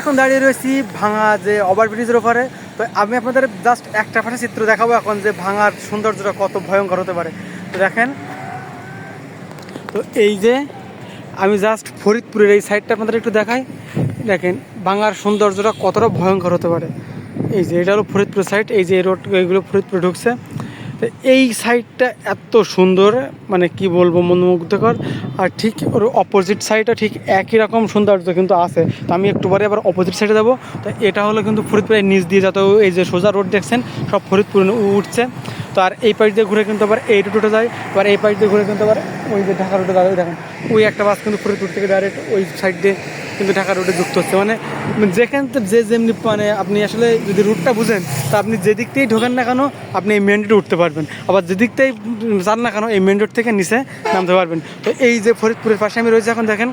এখন দাঁড়িয়ে রয়েছি ভাঙা যে ওভারব্রিজের ওপরে। তো আমি আপনাদের জাস্ট একটা পাশে চিত্র দেখাবো এখন যে ভাঙার সৌন্দর্যটা কত ভয়ঙ্কর হতে পারে। তো দেখেন, তো এই যে আমি জাস্ট ফরিদপুরের এই সাইডটা আপনাদের একটু দেখাই। দেখেন, ভাঙার সৌন্দর্যটা কতটা ভয়ঙ্কর হতে পারে। এই যে এটা হলো ফরিদপুর সাইড এই যে রোড এইগুলো ফরিদপুরে ঢুকছে। এই সাইডটা এত সুন্দর মানে কি বলব মনোমুগ্ধকর। আর ঠিক ওর অপোজিট সাইডটা ঠিক একই রকম সৌন্দর্য কিন্তু আছে। তো আমি একটু পরে আবার অপোজিট সাইডে যাব। তো এটা হলো কিন্তু ফরিদপুরের নিচ দিয়ে যত এই যে সোজা রোড দেখছেন, সব ফরিদপুর উঠছে। তো আর এই পাশ দিয়ে ঘুরে কিন্তু আবার এই রুটে যায়। আবার এই পাশ দিয়ে ঘুরে কিন্তু আবার ওই যে ঢাকা রোডে যাবে দেখেন, ওই একটা বাস কিন্তু ফরিদপুর থেকে ডাইরেক্ট ওই সাইড দিয়ে কিন্তু ঢাকা রোডে যুক্ত হচ্ছে। মানে যেখান যে যেমনি মানে আপনি আসলে যদি রুটটা বুঝেন, তা আপনি যেদিক থেকেই ঢোকেন না কেন, আপনি এই মেন রোডে উঠতে পারবেন। আবার যেদিক থেকেই যান না কেন, এই মেন রোড থেকে নিচে নামতে পারবেন। তো এই যে ফরিদপুরের পাশে আমি রয়েছে এখন, দেখেন,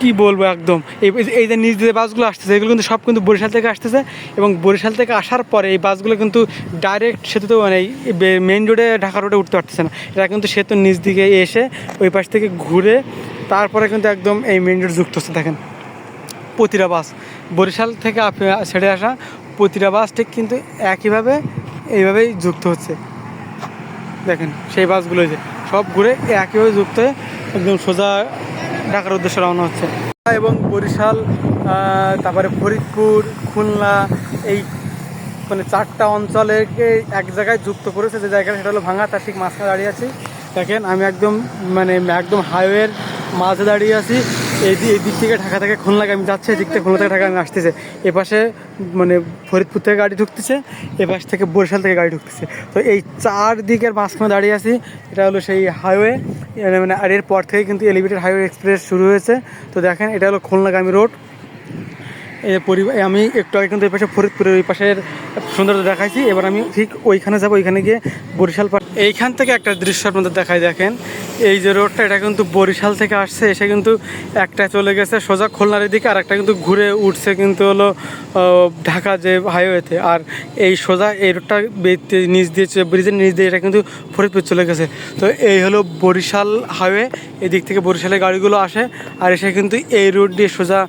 কি বলব একদম। এই এই যে নিজ দিয়ে বাসগুলো আসতেছে, এগুলো কিন্তু সব কিন্তু বরিশাল থেকে আসতেছে এবং বরিশাল থেকে আসার পরে এই বাসগুলো কিন্তু ডাইরেক্ট সেতু মানে মেইন রোডে ঢাকা রোডে উঠতে পারতেছে না। এরা কিন্তু সেতু নিচ দিকে এসে ওই পাশ থেকে ঘুরে তারপরে কিন্তু একদম এই মেইন রোড যুক্ত হচ্ছে, দেখেন। প্রতিটা বাস বরিশাল থেকে ছেড়ে আসা প্রতিটা বাস ঠিক কিন্তু একইভাবে এইভাবেই যুক্ত হচ্ছে। দেখেন সেই বাসগুলো যে সব ঘুরে একইভাবে যুক্ত হয়ে একদম সোজা ঢাকার উদ্দেশ্যে রওনা হচ্ছে। এবং বরিশাল তারপরে ফরিদপুর, খুলনা এই মানে চারটা অঞ্চলেকে এক জায়গায় যুক্ত করেছে যে জায়গাটা, সেটা হলো ভাঙা তার ঠিক মাঝখানে দাঁড়িয়ে আছি। দেখেন আমি একদম মানে একদম হাইওয়ের মাঝে দাঁড়িয়ে আছি। এই দিক থেকে ঢাকা থেকে খুলনাকে আমি যাচ্ছি, এদিক থেকে খুলনা থেকে ঢাকা আমি আসতেছে। এপাশে মানে ফরিদপুর থেকে গাড়ি ঢুকতেছে এপাশ থেকে বরিশাল থেকে গাড়ি ঢুকতেছে। তো এই চার দিকের মাঝখানে দাঁড়িয়ে আছি, এটা হলো সেই হাইওয়ে মানে আর এর পর থেকে কিন্তু এলিভেটেড হাইওয়ে এক্সপ্রেস শুরু হয়েছে। তো দেখেন, এটা হলো খুলনাগামী রোড পরিবার আমি একটু আগে কিন্তু এই পাশে ফরিদপুরের ওই পাশের সৌন্দর্য দেখাইছি। এবার আমি ঠিক ওইখানে যাব, ওইখানে গিয়ে বরিশাল পার্ক এইখান থেকে একটা দৃশ্য আপনাদের দেখাই দেখেন। এই যে রোডটা, এটা কিন্তু বরিশাল থেকে আসছে, এসে কিন্তু একটা চলে গেছে সোজা খুলনার দিকে আর একটা কিন্তু ঘুরে উঠছে কিন্তু হলো ঢাকা যে হাইওয়েতে আর এই সোজা এই রোডটা নিচ দিয়ে ব্রিজের নিচ দিয়ে এটা কিন্তু ফরিদপুর চলে গেছে। তো এই হলো বরিশাল হাইওয়ে এদিক থেকে বরিশালের গাড়িগুলো আসে, আর এসে কিন্তু এই রোড দিয়ে সোজা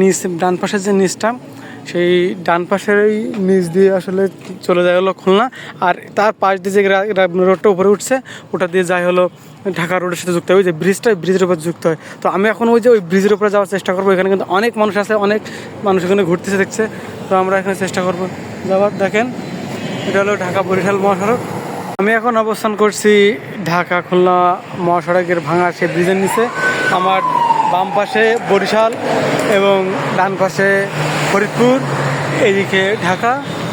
নিচ ডান পাশের যে নিচটা, সেই ডান পাশের ওই নিচ দিয়ে আসলে চলে যায় হলো খুলনা। আর তার পাশ দিয়ে যে রোডটা উপরে উঠছে, ওটা দিয়ে যায় হলো ঢাকা রোডের সাথে যুক্ত হয়। ওই যে ব্রিজটা ব্রিজের উপর যুক্ত হয়। তো আমি এখন ওই যে ওই ব্রিজের উপরে যাওয়ার চেষ্টা করব। এখানে কিন্তু অনেক মানুষ আছে, অনেক মানুষ এখানে ঘুরতেছে, দেখছে। তো আমরা এখানে চেষ্টা করব। যাওয়ার, দেখেন, এটা হলো ঢাকা বরিশাল মহাসড়ক। আমি এখন অবস্থান করছি ঢাকা খুলনা মহাসড়কের ভাঙা সেই ব্রিজের নিচে। আমার বাম পাশে বরিশাল এবং ডান পাশে ফরিদপুর, এইদিকে ঢাকা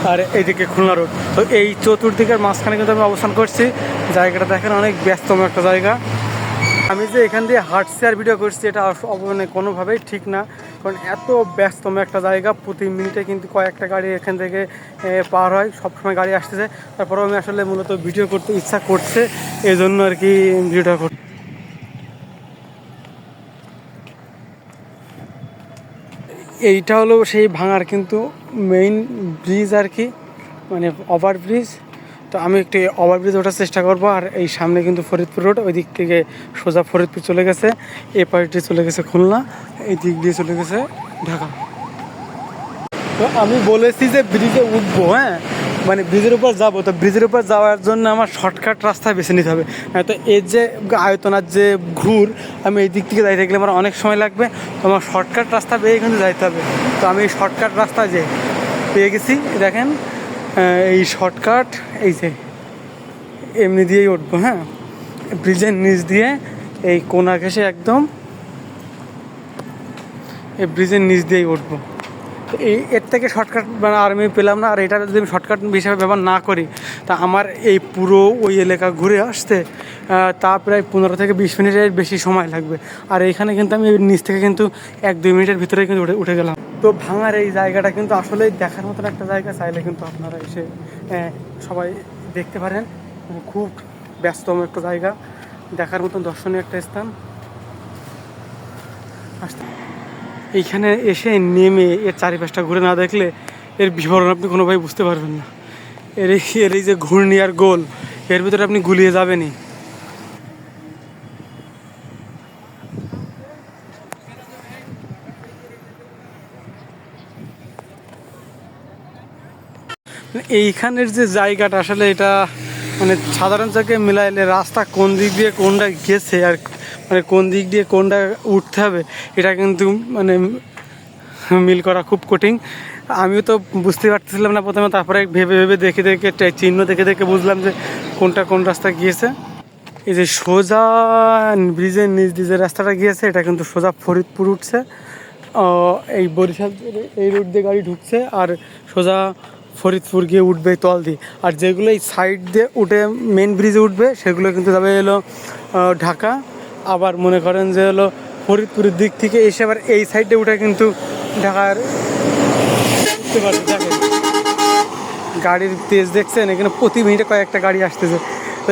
আর এইদিকে খুলনা রোড। তো এই চতুর্দিকের মাঝখানে কিন্তু আমি অবস্থান করছি। জায়গাটা দেখেন অনেক ব্যস্তম একটা জায়গা। আমি যে এখান দিয়ে হাঁটছি আর ভিডিও করছি, এটা মানে কোনোভাবেই ঠিক না। কারণ এত ব্যস্তম একটা জায়গা, প্রতি মিনিটে কিন্তু কয়েকটা গাড়ি এখান থেকে পার হয়, সবসময় গাড়ি আসতেছে। তারপরেও আমি আসলে মূলত ভিডিও করতে ইচ্ছা করছে এই জন্য আর কি ভিডিওটা কর এইটা হলো সেই ভাঙার কিন্তু মেইন ব্রিজ আর কি মানে ওভার ব্রিজ তো আমি একটু ওভার ব্রিজ ওঠার চেষ্টা করব আর এই সামনে কিন্তু ফরিদপুর রোড ওই দিক থেকে সোজা ফরিদপুর চলে গেছে। এই পাশটি চলে গেছে খুলনা, এই দিক দিয়ে চলে গেছে ঢাকা। তো আমি বলেছি যে ব্রিজে উঠবো হ্যাঁ? মানে ব্রিজের উপর যাব। তো ব্রিজের উপর যাওয়ার জন্য আমার শর্টকাট রাস্তা বেছে নিতে হবে। তো এর যে আয়তনার যে ঘুর, আমি এই দিক থেকে যাইতে গেলে আমার অনেক সময় লাগবে। তো আমার শর্টকাট রাস্তা পেয়ে কিন্তু যাইতে হবে। তো আমি এই শর্টকাট রাস্তা যে পেয়ে গেছি, দেখেন এই শর্টকাট এই যে এমনি দিয়েই উঠবো হ্যাঁ? ব্রিজের নিচ দিয়ে এই কোনা ঘেসে একদম এই ব্রিজের নিচ দিয়েই উঠবো। এই এর থেকে শর্টকাট মানে আর আমি পেলাম না, আর এটা যদি আমি শর্টকাট হিসাবে ব্যবহার না করি, তা আমার এই পুরো ওই এলাকা ঘুরে আসতে তা প্রায় পনেরো থেকে বিশ মিনিটের বেশি সময় লাগবে। আর এইখানে কিন্তু আমি নিচ থেকে কিন্তু এক দুই মিনিটের ভিতরে কিন্তু উঠে উঠে গেলাম। তো ভাঙার এই জায়গাটা কিন্তু আসলে দেখার মতন একটা জায়গা, চাইলে কিন্তু আপনারা এসে সবাই দেখতে পারেন। খুব ব্যস্তম একটা জায়গা, দেখার মতন দর্শনীয় একটা স্থান। আসতে এইখানে এসে নেমে এর চারিপাশটা ঘুরে না দেখলে এর বিবরণ আপনি কোনোভাবেই বুঝতে পারবেন না। এর এর এই যে ঘূর্ণি আর গোল, এর ভিতরে আপনি গুলিয়ে যাবেনই। এইখানের যে জায়গাটা, আসলে এটা মানে সাধারণ জায়গায় মিলাইলে রাস্তা কোন দিক দিয়ে কোনটা গেছে আর মানে কোন দিক দিয়ে কোনটা উঠতে হবে, এটা কিন্তু মানে মিল করা খুব কঠিন। আমিও তো বুঝতে পারতেছিলাম না প্রথমে, তারপরে ভেবে ভেবে দেখে দেখে চিহ্ন দেখে দেখে বুঝলাম যে কোনটা কোন রাস্তা গিয়েছে। এই যে সোজা ব্রিজের নিচ দিয়ে যে রাস্তাটা গিয়েছে, এটা কিন্তু সোজা ফরিদপুর উঠছে। এই বরিশাল এই রুট দিয়ে গাড়ি ঢুকছে আর সোজা ফরিদপুর গিয়ে উঠবে তল দিয়ে। আর যেগুলো এই সাইড দিয়ে উঠে মেন ব্রিজে উঠবে, সেগুলো কিন্তু যাবে এলো ঢাকা। আবার মনে করেন যে হলো ফরিদপুরের দিক থেকে এসে আবার এই সাইডে উঠে কিন্তু ঢাকার গাড়ির তেজ দেখছেন? এখানে প্রতি মিনিটে কয়েকটা গাড়ি আসতেছে। তো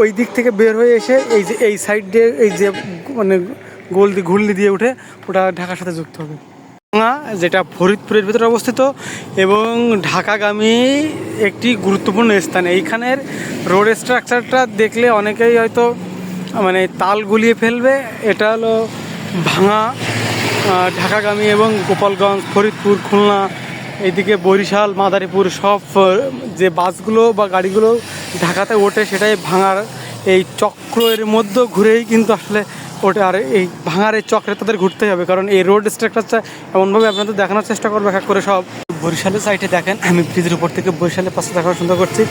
ওই দিক থেকে বের হয়ে এসে এই যে, এই সাইড দিয়ে এই যে মানে গোল দিয়ে ঘুরলি দিয়ে উঠে ওটা ঢাকার সাথে যুক্ত হবে। যেটা ফরিদপুরের ভিতরে অবস্থিত এবং ঢাকাগামী একটি গুরুত্বপূর্ণ স্থান। এইখানের রোড স্ট্রাকচারটা দেখলে অনেকেই হয়তো মানে তাল গুলিয়ে ফেলবে। এটা হলো ভাঙা ঢাকাগামী এবং গোপালগঞ্জ, ফরিদপুর, খুলনা, এইদিকে বরিশাল, মাদারীপুর সব যে বাসগুলো বা গাড়িগুলো ঢাকাতে ওঠে সেটাই ভাঙার এই চক্রের মধ্যে ঘুরেই কিন্তু আসলে ওঠে। আর এই ভাঙার এই চক্রে তাদের ঘুরতেই হবে, কারণ এই রোড স্ট্রাকচারটা এমনভাবে আপনাদের দেখানোর চেষ্টা করব, এক করে সব। বরিশালের সাইডে দেখেন, আমি ব্রিজের উপর থেকে বরিশালের পাশে দেখানোর সুন্দর করছি,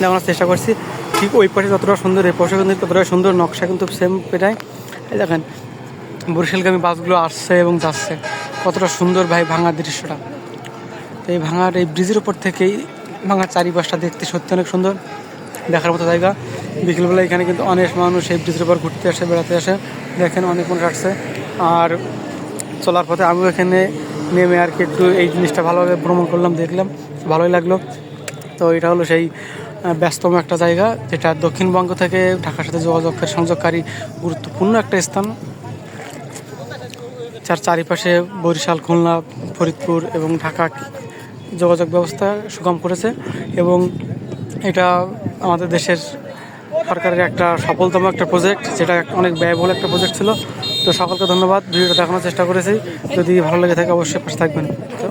দেখানোর চেষ্টা করছি। ঠিক ওই পাশে যতটা সুন্দর, এই পাশে কিন্তু ততটা সুন্দর নকশা কিন্তু সেম পেটায় এই দেখেন, বরিশালগামী বাসগুলো আসছে এবং যাচ্ছে। কতটা সুন্দর ভাই ভাঙার দৃশ্যটা। তো এই ভাঙার, এই ব্রিজের উপর থেকেই ভাঙার চারিপাশটা দেখতে সত্যি অনেক সুন্দর। দেখার মতো জায়গা। বিকেলবেলা এখানে কিন্তু অনেক মানুষ এই ব্রিজের উপর ঘুরতে আসে, বেড়াতে আসে। দেখেন অনেক মানুষ আসছে। আর চলার পথে আমিও এখানে নেমে আর কি একটু এই জিনিসটা ভালোভাবে ভ্রমণ করলাম, দেখলাম। ভালোই লাগল। তো এটা হলো সেই ব্যস্তম একটা জায়গা, যেটা দক্ষিণবঙ্গ থেকে ঢাকার সাথে যোগাযোগের সংযোগকারী গুরুত্বপূর্ণ একটা স্থান। যার চারিপাশে বরিশাল, খুলনা, ফরিদপুর এবং ঢাকা যোগাযোগ ব্যবস্থা সুগম করেছে এবং এটা আমাদের দেশের সরকারের একটা সফলতম একটা প্রজেক্ট যেটা অনেক ব্যয়বহুল একটা প্রজেক্ট ছিল। তো সকলকে ধন্যবাদ, ভিডিওটা দেখানোর চেষ্টা করেছি। যদি ভালো লেগে থাকে, অবশ্যই পাশে থাকবেন। তো